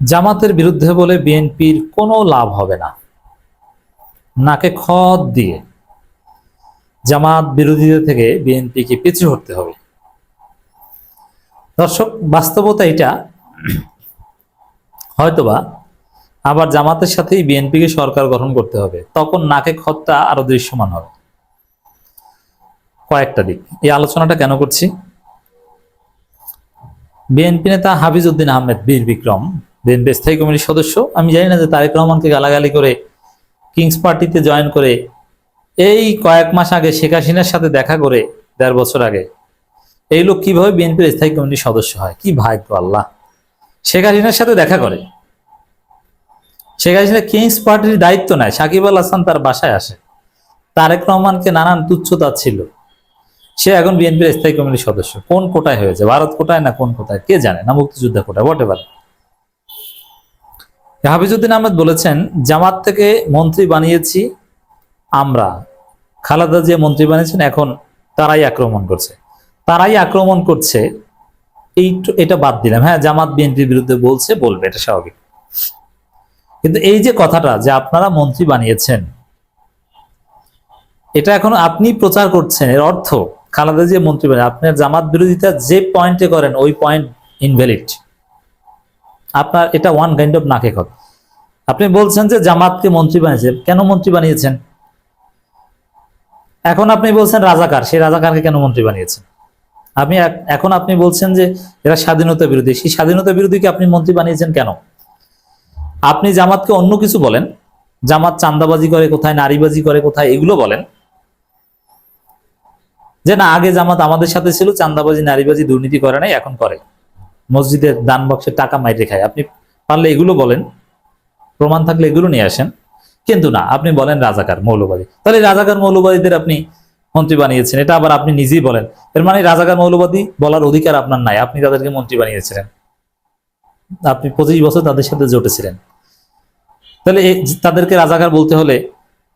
জামাতের বিরুদ্ধে বলে বিএনপির কোনো লাভ হবে না। নাকে খদ দিয়ে জামাত বিরোধীদের থেকে বিএনপিকে পিছু হটতে হবে। দর্শক, বাস্তবতা এটা হয়তোবা আবার জামাতের সাথেই বিএনপিকে সরকার গঠন করতে হবে। তখন নাকে খদটা আরও দৃশ্যমান হবে। কয়েকটা দিক। এই আলোচনাটা কেন করছি? বিএনপি নেতা হাফিজ উদ্দিন আহমেদ, বীর বিক্রম বিএনপি স্থায়ী কমিটির সদস্য। আমি জানি না যে তারেক রহমানকে গালাগালি করে কিংস পার্টিতে জয়েন করে এই কয়েক মাস আগে শেখ হাসিনার সাথে দেখা করে দেড় বছর আগে। এই লোক কীভাবে বিএনপির স্থায়ী কমিটির সদস্য হয়? কি ভাগ্য আল্লাহ। শেখ হাসিনার সাথে দেখা করে। শেখ হাসিনা কিংস পার্টির দায়িত্ব নেয়। সাকিব আল হাসান তার বাসায় আসে। তারেক রহমানকে নানান তুচ্ছতা ছিল। সে এখন বিএনপির স্থায়ী কমিটির সদস্য। কোন কোটায় হয়েছে? ভারত কোটায় না কোন কোটায়? কে জানে? না মুক্তিযোদ্ধা কোটায় হোয়াট এভার হাফিজুদ্দিন আহমেদ বলেছেন, জামাত থেকে মন্ত্রী বানিয়েছি আমরা। খালাদা যে মন্ত্রী বানিয়েছেন, এখন তারাই আক্রমণ করছে। তারাই আক্রমণ করছে, এই এটা বাদ দিলাম। হ্যাঁ জামাত বিএনপির বিরুদ্ধে বলছে, বলবে, এটা স্বাভাবিক। কিন্তু এই যে কথাটা যে আপনারা মন্ত্রী বানিয়েছেন, এটা এখন আপনি প্রচার করছেন, এর অর্থ খালাদা যে মন্ত্রী বানিয়ে, আপনার জামাত বিরোধিতা যে পয়েন্টে করেন, ওই পয়েন্ট ইনভ্যালিড আপনার এটা ওয়ান কাইন্ড অফ নাকে কথা। আপনি বলছেন যে জামাতকে মন্ত্রী বানিয়েছে। কেন মন্ত্রী বানিয়েছেন? এখন আপনি বলছেন রাজাকার, সেই রাজাকারকে কেন মন্ত্রী বানিয়েছেন? আপনি এখন আপনি বলছেন যে এরা স্বাধীনতা বিরোধী, সেই স্বাধীনতা বিরোধীকে আপনি মন্ত্রী বানিয়েছেন কেন? আপনি জামাতকে অন্য কিছু বলেন। জামাত চান্দাবাজি করে কোথায়, নারীবাজি করে কোথায়, এগুলো বলেন। যে না, আগে জামাত আমাদের সাথে ছিল চান্দাবাজি নারীবাজি, দুর্নীতি করে নাই, এখন করে। মসজিদের দান বক্সে টাকা মাইরে খায়। আপনি পারলে এগুলো বলেন। প্রমাণ থাকলে এগুলো নিয়ে আসেন। কিন্তু না, আপনি বলেন রাজাকার, মৌলবাদী। তাহলে রাজাকার, মৌলবাদীদের আপনি মন্ত্রী বানিয়েছেন, এটা আবার আপনি নিজেই বলেন। এর মানে রাজাকার, মৌলবাদী বলার অধিকার আপনার নাই, আপনি তাদেরকে মন্ত্রী বানিয়েছিলেন। আপনি পঁচিশ বছর তাদের সাথে জোটেছিলেন। তাহলে তাদেরকে রাজাকার বলতে হলে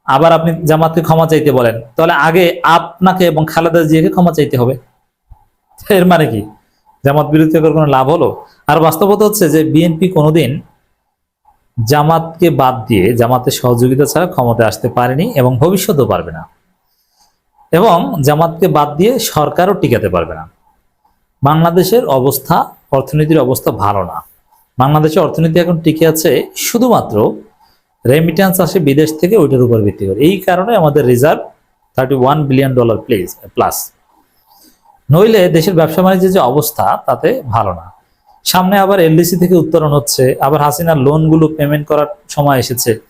আবার আপনি জামাতকে ক্ষমা চাইতে বলেন। তাহলে আগে আপনাকে এবং খালেদা জিয়াকে ক্ষমা চাইতে হবে। এর মানে কি? জামাত বিরোধী কোনো লাভ হলো? আর বাস্তবতা হচ্ছে যে বিএনপি কোনোদিন জামাতকে বাদ দিয়ে জামাতের সহযোগিতা ছাড়া ক্ষমতায় আসতে পারেনি এবং ভবিষ্যতেও পারবে না। এবং জামাতকে বাদ দিয়ে সরকারও টিকাতে পারবে না। বাংলাদেশের অবস্থা, অর্থনীতির অবস্থা ভালো না। বাংলাদেশের অর্থনীতি এখন টিকে আছে শুধুমাত্র রেমিটেন্স আসে বিদেশ থেকে ওইটার উপর ভিত্তি করে। এই কারণে আমাদের reserve thirty one billion dollar place plus নইলে দেশের ব্যবসা বাণিজ্যের যে অবস্থা, তাতে ভালো না। সামনে আবার এলডিসি থেকে উত্তরণ হচ্ছে, আবার হাসিনার লোনগুলো পেমেন্ট করার সময় এসেছে।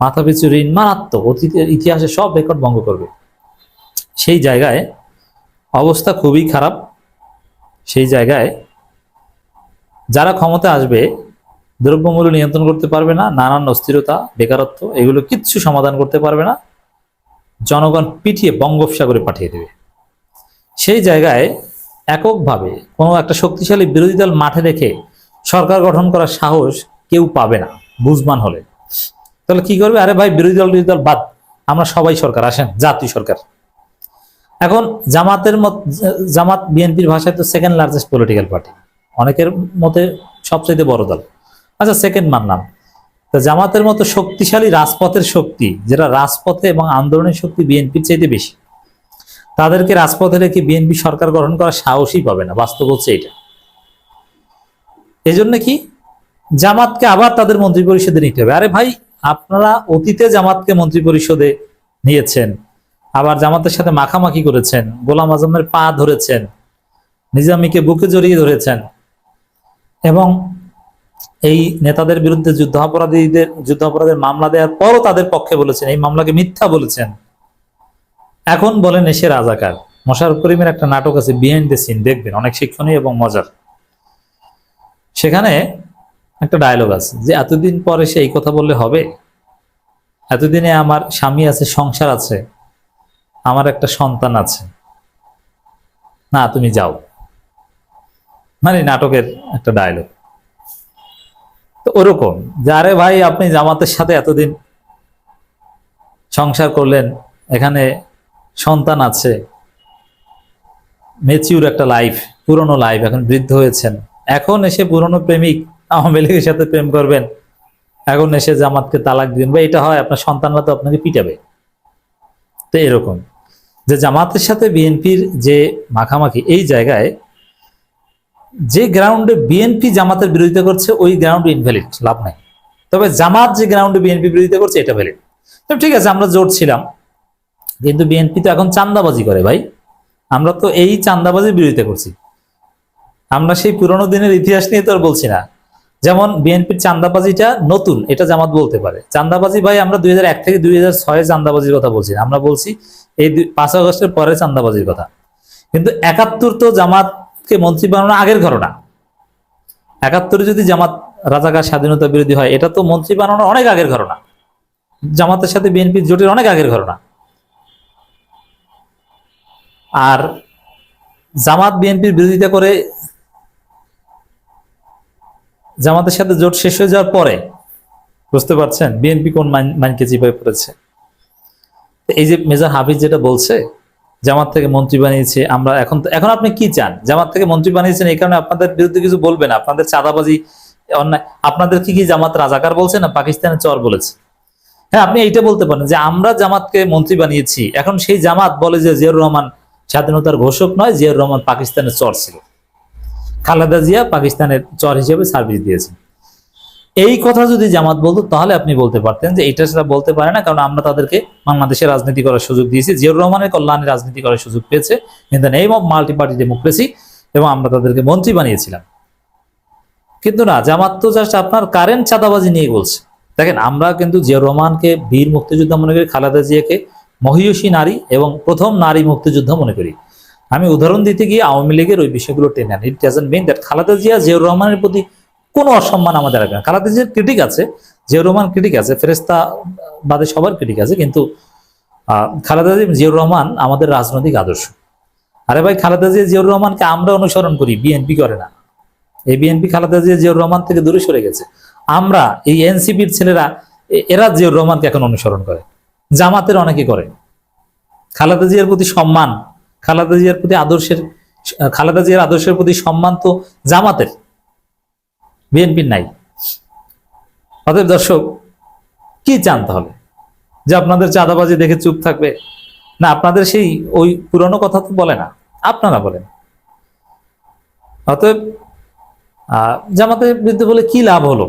মাথাপিছু ঋণ, মারাত্মক, অতীতের ইতিহাসে সব রেকর্ড ভঙ্গ করবে। সেই জায়গায় অবস্থা খুবই খারাপ। সেই জায়গায় যারা ক্ষমতা আসবে, দ্রব্যমূল্য নিয়ন্ত্রণ করতে পারবে না, নানান অস্থিরতা, বেকারত্ব, এগুলো কিচ্ছু সমাধান করতে পারবে না। জনগণ পিটিয়ে বঙ্গোপসাগরে পাঠিয়ে দেবে। সেই জায়গায় এককভাবে কোনো একটা শক্তিশালী বিরোধী দল মাঠে রেখে সরকার গঠন করার সাহস কেউ পাবে না বুঝবান হলে। তাহলে কি করবে? আরে ভাই, বিরোধী দল বিরোধী দল বাদ, আমরা সবাই সরকার, আসেন জাতীয় সরকার। এখন জামাতের মত, জামাত বিএনপির ভাষায় তো সেকেন্ড লার্জেস্ট পলিটিক্যাল পার্টি অনেকের মতে সবচেয়ে বড় দল। আচ্ছা সেকেন্ড মানলাম। তো জামাতের মতো শক্তিশালী রাজপথের শক্তি, যেটা রাজপথে এবং আন্দোলনের শক্তি বিএনপির চাইতে বেশি তাদেরকে রাজপথে রেখে বিএনপি সরকার গঠন করার সাহসই পাবে না। বাস্তব হচ্ছে এটা। এই জন্য কি? জামাতকে আবার তাদের মন্ত্রী পরিষদে নিতে হবে। আরে ভাই, আপনারা অতীতে জামাতকে মন্ত্রী পরিষদে নিয়েছেন, আবার জামাতের সাথে মাখামাখি করেছেন, গোলাম আজমের পা ধরেছেন, নিজামীকে বুকে জড়িয়ে ধরেছেন এবং এই নেতাদের বিরুদ্ধে যুদ্ধাপরাধীদের যুদ্ধাপরাধের মামলা দেওয়ার পরও তাদের পক্ষে বলেছেন, এই মামলাকে মিথ্যা বলেছেন। এখন বলেন এসে রাজাকার। মোশারফ করিমের একটা নাটক আছে বিহাইন্ড দ্য সিন দেখবেন, অনেক শিক্ষণীয় এবং মজার। সেখানে একটা ডায়লগ আছে যে, এতদিন পরে সে এই কথা বললে হবে? এতদিনে আমার স্বামী আছে, সংসার আছে, আমার একটা সন্তান আছে। না, তুমি যাও। মানে নাটকের একটা ডায়লগ তো ওরকম যারে ভাই, আপনি জামাতের সাথে এতদিন সংসার করলেন, এখানে সন্তান আছে মেচিউর একটা লাইফ পুরনো লাইফ এখন বৃদ্ধ হয়েছেন। এখন এসে পুরনো প্রেমিক, আওয়ামী লীগের সাথে প্রেম করবেন। এখন এসে জামাতকে তালাক দিন বা এটা হয়, আপনার সন্তানরা তো আপনাকে পিটাবে। তো এরকম। যে জামাতের সাথে বিএনপির যে মাখামাখি, এই জায়গায় যে গ্রাউন্ডে বিএনপি জামাতের বিরোধিতা করছে, ওই গ্রাউন্ড ইনভ্যালিড লাভ নাই। তবে জামাত যে গ্রাউন্ডে বিএনপি বিরোধিতা করছে, এটা ভ্যালিড ঠিক আছে, আমরা জোট ছিলাম। কিন্তু বিএনপি তো এখন চান্দাবাজি করে ভাই, আমরা তো এই চান্দাবাজির বিরোধিতা করছি। আমরা সেই পুরোনো দিনের ইতিহাস নিয়ে তো আর বলছি না। যেমন বিএনপির চান্দাবাজিটা নতুন, এটা জামাত বলতে পারে। চান্দাবাজি ভাই, আমরা দুই হাজার এক থেকে দুই হাজার ছয়ে চান্দাবাজির কথা বলছি আমরা বলছি এই পাঁচ আগস্টের পরে চান্দাবাজির কথা। কিন্তু একাত্তর তো জামাতকে মন্ত্রী বানানো আগের ঘটনা একাত্তরে যদি জামাত রাজাকার স্বাধীনতা বিরোধী হয়, এটা তো মন্ত্রী বানানোর অনেক আগের ঘটনা জামাতের সাথে বিএনপির জোটের অনেক আগের ঘটনা আর জামাত বিএনপির বিরোধিতা করে জামাতের সাথে জোট শেষ হয়ে যাওয়ার পরে, বুঝতে পারছেন, বিএনপি কোন মাইন- মাইনকে চিপায় পড়েছে। এই যে মেজর হাফিজ যেটা বলছে, জামাত থেকে মন্ত্রী বানিয়েছে, আমরা এখন এখন আপনি কি চান? জামাত থেকে মন্ত্রী বানিয়েছেন, এই কারণে আপনাদের বিরুদ্ধে কিছু বলবেন আপনাদের চাঁদাবাজি, অন্যায়, আপনাদের কি কি জামাত রাজাকার বলছে না পাকিস্তানের চর বলেছে? হ্যাঁ আপনি এইটা বলতে পারেন যে আমরা জামাতকে মন্ত্রী বানিয়েছি, এখন সেই জামাত বলে যে জিয়াউর রহমান স্বাধীনতার ঘোষক নয়, জিয়াউর রহমান পাকিস্তানের চর ছিল। খালেদা জিয়া পাকিস্তানের চর হিসেবে সার্ভিস দিয়েছেন। এই কথা যদি জামাত বলতো, তাহলে আপনি বলতে পারতেন যে এটা সেটা বলতে পারে না, কারণ আমরা তাদেরকে বাংলাদেশে রাজনীতি করার সুযোগ দিয়েছি। জিয়াউর রহমানের কল্যাণে রাজনীতি করার সুযোগ পেয়েছে। In the name of multi party democracy এবং আমরা তাদেরকে মন্ত্রী বানিয়েছিলাম। কিন্তু না, জামাত তো জাস্ট আপনার কারেন্ট চাঁদাবাজি নিয়ে বলছে। দেখেন, আমরা কিন্তু জিয়াউর রহমানকে, বীর মুক্তিযোদ্ধা মনে করি, খালেদা জিয়াকে মহিয়সী নারী এবং প্রথম নারী মুক্তিযুদ্ধ মনে করি। আমি উদাহরণ দিতে গিয়ে আওয়ামী লীগের ওই বিষয়গুলো টেনে আনি। It doesn't mean that Khaleda Zia, Ziaur রহমানের প্রতি কোনো অসম্মান আমাদের রাখবে না খালেদা জিয়ার ক্রিটিক আছে, জিয়াউর রহমান ক্রিটিক আছে ফেরেস্তা বাদে সবার ক্রিটিক আছে, কিন্তু খালেদা জিয়া, জিয়াউর রহমান আমাদের রাজনৈতিক আদর্শ। আরে ভাই, খালেদা জিয়া, জিয়াউর রহমানকে আমরা অনুসরণ করি বিএনপি করে না। এই বিএনপি খালেদা জিয়া, জিয়াউর রহমান থেকে দূরে সরে গেছে। আমরা এই এনসিপির ছেলেরা এরা জিয়াউর রহমানকে এখন অনুসরণ করে। জামাতের অনেকে করে। খালেদা জিয়ার প্রতি সম্মান, খালেদা জিয়ার প্রতি আদর্শের, খালেদা জিয়ার আদর্শের প্রতি সম্মান তো জামাতের। বিএনপির নাই। অতএব দর্শক, কি চান তাহলে? যে আপনাদের চাঁদাবাজি দেখে চুপ থাকবে। না, আপনাদের সেই ওই পুরনো কথা তো বলে না। আপনারা বলেন। অতএব জামাতের বিরুদ্ধে বলে কি লাভ হলো?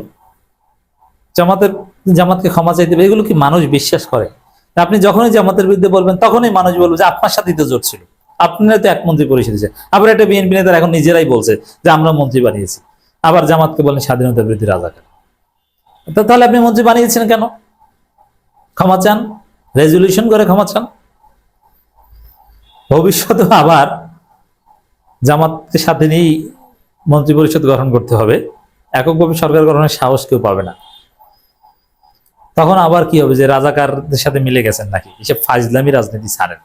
জামাতের, জামাতকে ক্ষমা চাইতে এগুলো কি মানুষ বিশ্বাস করে? আপনি যখনই জামাতের বিরুদ্ধে বলবেন, তখনই মানুষ বলবে যে আপনার সাথেই তো জোট ছিল। আপনারা তো এক মন্ত্রী পরিষদ আবার একটা বিএনপি নেতারা এখন নিজেরাই বলছে যে আমরা মন্ত্রী বানিয়েছি। আবার জামাতকে বলেন স্বাধীনতা বিরোধী রাজাকার। তাহলে আপনি মন্ত্রী বানিয়েছেন কেন? ক্ষমা চান? রেজলিউশন করে ক্ষমা চান? ভবিষ্যতে আবার জামাতকে সাথে নিয়েই মন্ত্রী পরিষদ গঠন করতে হবে। এককভাবে সরকার গঠনের সাহস কেউ পাবে না। তখন আবার কি হবে যে রাজাকারদের সাথে মিলে গেছেন নাকি? এসব ফাজলামি রাজনীতি ছাড়েন।